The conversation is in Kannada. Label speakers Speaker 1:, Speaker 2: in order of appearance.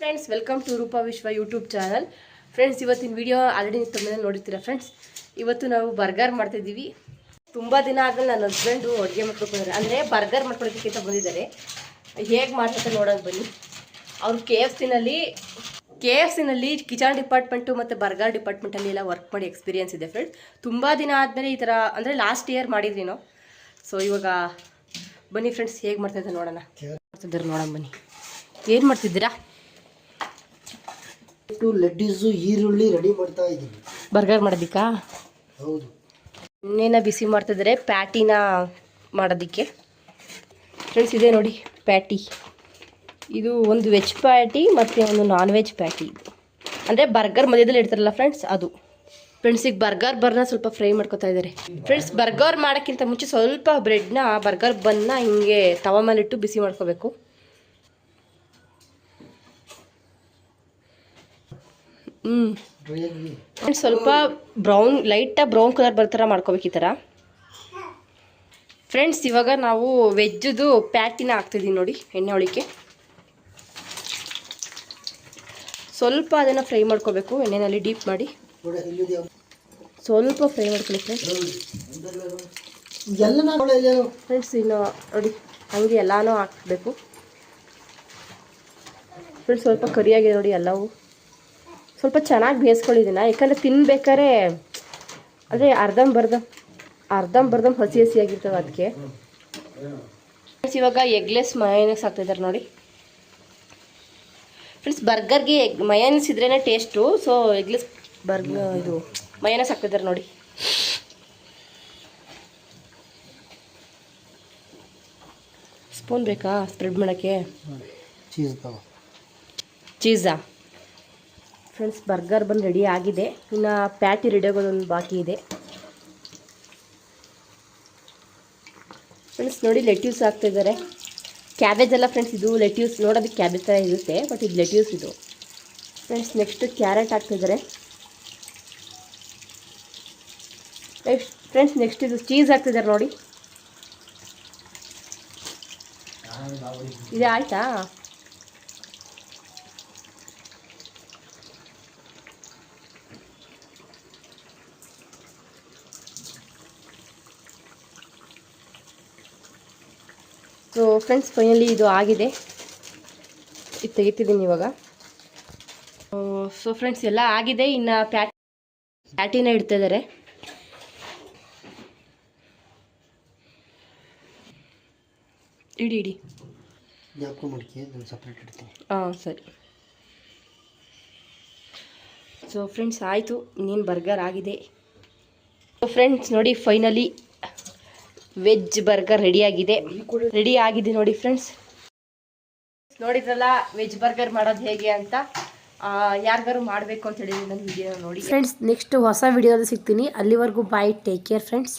Speaker 1: Friends welcome to Roopa Vishwa YouTube channel friends ಇವತ್ತಿನ ವಿಡಿಯೋ ಆಲ್ರೆಡಿ ತುಂಬ ನೋಡಿರ್ತೀರ ಫ್ರೆಂಡ್ಸ್ ಇವತ್ತು ನಾವು ಬರ್ಗರ್ ಮಾಡ್ತಿದ್ದೀವಿ. ತುಂಬ ದಿನ ಆದಮೇಲೆ ನನ್ನ ಹಸ್ಬೆಂಡು ಅಡುಗೆ ಮಾಡ್ಕೊಳ್ತಾರೆ ಅಂದರೆ ಬರ್ಗರ್ ಮಾಡ್ಕೊಳ್ಳೋದಕ್ಕಿಂತ ಬಂದಿದ್ದಾರೆ. ಹೇಗೆ ಮಾಡ್ತಾರೆ ನೋಡೋಣ ಬನ್ನಿ. ಅವ್ರು ಕೆ ಎಫ್ ಸಿನಲ್ಲಿ ಕೆ ಎಫ್ ಸಿನಲ್ಲಿ ಕಿಚನ್ ಡಿಪಾರ್ಟ್ಮೆಂಟು ಮತ್ತು ಬರ್ಗರ್ ಡಿಪಾರ್ಟ್ಮೆಂಟಲ್ಲಿ ಎಲ್ಲ ವರ್ಕ್ ಮಾಡಿ ಎಕ್ಸ್ಪೀರಿಯನ್ಸ್ ಇದೆ ಫ್ರೆಂಡ್ಸ್ ತುಂಬ ದಿನ ಆದಮೇಲೆ ಈ ಥರ ಅಂದರೆ ಲಾಸ್ಟ್ ಇಯರ್ ಮಾಡಿದ್ವಿ ನಾವು ಸೊ ಇವಾಗ ಬನ್ನಿ ಫ್ರೆಂಡ್ಸ್ ಹೇಗೆ ಮಾಡ್ತಾಯಿದ್ದೆ ನೋಡೋಣ. ಮಾಡ್ತಿದ್ದಾರೆ ನೋಡೋಣ ಬನ್ನಿ. ಏನು ಮಾಡ್ತಿದ್ದೀರಾ?
Speaker 2: ಟು ಲೆಡ್ಡೀಸು ಈರುಳ್ಳಿ ರೆಡಿ ಮಾಡ್ತಾ ಇದ್ದೀನಿ.
Speaker 1: ಬರ್ಗರ್ ಮಾಡೋದಿಕ್ಕಾ?
Speaker 2: ಹೌದು.
Speaker 1: ಇನ್ನೇನ ಬಿಸಿ ಮಾಡ್ತಿದ್ರೆ ಪ್ಯಾಟಿನ ಮಾಡೋದಿಕ್ಕೆ. ಫ್ರೆಂಡ್ಸ್ ಇದೆ ನೋಡಿ ಪ್ಯಾಟಿ. ಇದು ಒಂದು ವೆಜ್ ಪ್ಯಾಟಿ ಮತ್ತು ಒಂದು ನಾನ್ ವೆಜ್ ಪ್ಯಾಟಿ. ಇದು ಅಂದರೆ ಬರ್ಗರ್ ಮಧ್ಯದಲ್ಲಿ ಇಡ್ತಾರಲ್ಲ ಫ್ರೆಂಡ್ಸ್ ಅದು. ಫ್ರೆಂಡ್ಸ್ ಈಗ ಬರ್ಗರ್ ಬರ್ನ ಸ್ವಲ್ಪ ಫ್ರೈ ಮಾಡ್ಕೊತಾ ಇದ್ದಾರೆ. ಫ್ರೆಂಡ್ಸ್ ಬರ್ಗರ್ ಮಾಡೋಕ್ಕಿಂತ ಮುಂಚೆ ಸ್ವಲ್ಪ ಬ್ರೆಡ್ನ ಬರ್ಗರ್ ಬನ್ನ ಹಿಂಗೆ ತವ ಮೇಲಿಟ್ಟು ಬಿಸಿ ಮಾಡ್ಕೋಬೇಕು. ಹ್ಞೂ ಸ್ವಲ್ಪ ಬ್ರೌನ್ ಲೈಟಾಗಿ ಬ್ರೌನ್ ಕಲರ್ ಬರೋ ಥರ ಮಾಡ್ಕೋಬೇಕು ಈ ಥರ ಫ್ರೆಂಡ್ಸ್ ಇವಾಗ ನಾವು ವೆಜ್ಜದು ಪ್ಯಾಟಿನ ಹಾಕ್ತಿದ್ದೀವಿ ನೋಡಿ, ಎಣ್ಣೆ ಹೊಳಿಕೆ. ಸ್ವಲ್ಪ ಅದನ್ನು ಫ್ರೈ ಮಾಡ್ಕೋಬೇಕು, ಎಣ್ಣೆನಲ್ಲಿ ಡೀಪ್ ಮಾಡಿ. ಸ್ವಲ್ಪ ಫ್ರೈ ಮಾಡ್ಕೊಳ್ಳಿ ಫ್ರೆಂಡ್ಸ್ ಫ್ರೆಂಡ್ಸ್ ಇನ್ನು ನೋಡಿ, ಹಂಗೆ ಎಲ್ಲನೂ ಹಾಕಬೇಕು. ಫ್ರೆಂಡ್ಸ್ ಸ್ವಲ್ಪ ಕರಿಯಾಗಿದೆ ನೋಡಿ ಎಲ್ಲವೂ. ಸ್ವಲ್ಪ ಚೆನ್ನಾಗಿ ಬೇಯಿಸ್ಕೊಳ್ಳಿದ್ದೀನ ಯಾಕಂದರೆ ತಿನ್ಬೇಕಾದ್ರೆ ಅಂದರೆ ಅರ್ಧಂಬರ್ಧ ಅರ್ಧಂಬರ್ಧಂ ಹಸಿ ಹಸಿ ಆಗಿರ್ತವೆ ಅದಕ್ಕೆ ಫ್ರೆಂಡ್ಸ್ ಇವಾಗ ಎಗ್ಲೆಸ್ ಮಯೋನಸ್ ಹಾಕ್ತಿದ್ದಾರೆ ನೋಡಿ. ಫ್ರೆಂಡ್ಸ್ ಬರ್ಗರ್ಗೆ ಎಗ್ ಮಯೋನಸ್ ಇದ್ರೇ ಟೇಸ್ಟು ಸೊ ಎಗ್ಲೆಸ್ ಬರ್ಗ ಇದು ಮಯೋನಸ್ ಹಾಕ್ತಿದ್ದಾರೆ ನೋಡಿ. ಸ್ಪೂನ್ ಬೇಕಾ? ಸ್ಪ್ರೆಡ್ ಮಾಡೋಕ್ಕೆ?
Speaker 2: ಚೀಸಾ
Speaker 1: ಫ್ರೆಂಡ್ಸ್ ಬರ್ಗರ್ ಬಂದು ರೆಡಿ ಆಗಿದೆ. ಇನ್ನು ಪ್ಯಾಟಿ ರೆಡಿ ಆಗೋದೊಂದು ಬಾಕಿ ಇದೆ. ಫ್ರೆಂಡ್ಸ್ ನೋಡಿ ಲೆಟ್ಯೂಸ್ ಹಾಕ್ತಿದ್ದಾರೆ ಕ್ಯಾಬೇಜ್ ಎಲ್ಲ ಫ್ರೆಂಡ್ಸ್ ಇದು ಲೆಟ್ಯೂಸ್ ನೋಡೋದಕ್ಕೆ ಕ್ಯಾಬೇಜ್ ಥರ ಇರುತ್ತೆ ಬಟ್ ಇದು ಲೆಟ್ಯೂಸ್ ಇದು. ಫ್ರೆಂಡ್ಸ್ ನೆಕ್ಸ್ಟ್ ಕ್ಯಾರೆಟ್ ಹಾಕ್ತಿದ್ದಾರೆ ಫ್ರೆಂಡ್ಸ್ ನೆಕ್ಸ್ಟ್ ಇದು ಚೀಸ್ ಹಾಕ್ತಿದ್ದಾರೆ ನೋಡಿ. ಇದೆ ಆಯ್ತಾ ಸೊ ಫ್ರೆಂಡ್ಸ್ ಫೈನಲಿ ಇದು ಆಗಿದೆ. ಇದು ತೆಗಿತಿದ್ದೀನಿ ಇವಾಗ. ಸೊ ಫ್ರೆಂಡ್ಸ್ ಎಲ್ಲ ಆಗಿದೆ. ಇನ್ನು ಪ್ಯಾಟ್ ಪ್ಯಾಟಿನ ಇಡ್ತಾ ಇದ್ದಾರೆ ಇಡಿ ಇಡಿ.
Speaker 2: ಸಪ್ರೇಟ್ ಇಡ್ತೀನಿ.
Speaker 1: ಹಾಂ ಸರಿ. ಸೊ ಫ್ರೆಂಡ್ಸ್ ಆಯಿತು. ಇನ್ನೇನು ಬರ್ಗರ್ ಆಗಿದೆ. ಸೊ ಫ್ರೆಂಡ್ಸ್ ನೋಡಿ ಫೈನಲಿ ವೆಜ್ ಬರ್ಗರ್ ಆಗಿದೆ. ರೆಡಿ ಆಗಿದೆ ನೋಡಿ ಫ್ರೆಂಡ್ಸ್ ನೋಡಿದ್ರಲ್ಲ, ವೆಜ್ ಬರ್ಗರ್ ಮಾಡೋದು ಹೇಗೆ ಅಂತ. ಯಾರಿಗಾರು ಮಾಡಬೇಕು ಅಂತ ಹೇಳಿದ್ರೆ ನನ್ನ ವಿಡಿಯೋ ನೋಡಿ. ಫ್ರೆಂಡ್ಸ್ ನೆಕ್ಸ್ಟ್ ಹೊಸ ವಿಡಿಯೋದಲ್ಲಿ ಸಿಗ್ತೀನಿ. ಅಲ್ಲಿವರೆಗೂ ಬಾಯ್ ಟೇಕ್ ಕೇರ್ ಫ್ರೆಂಡ್ಸ್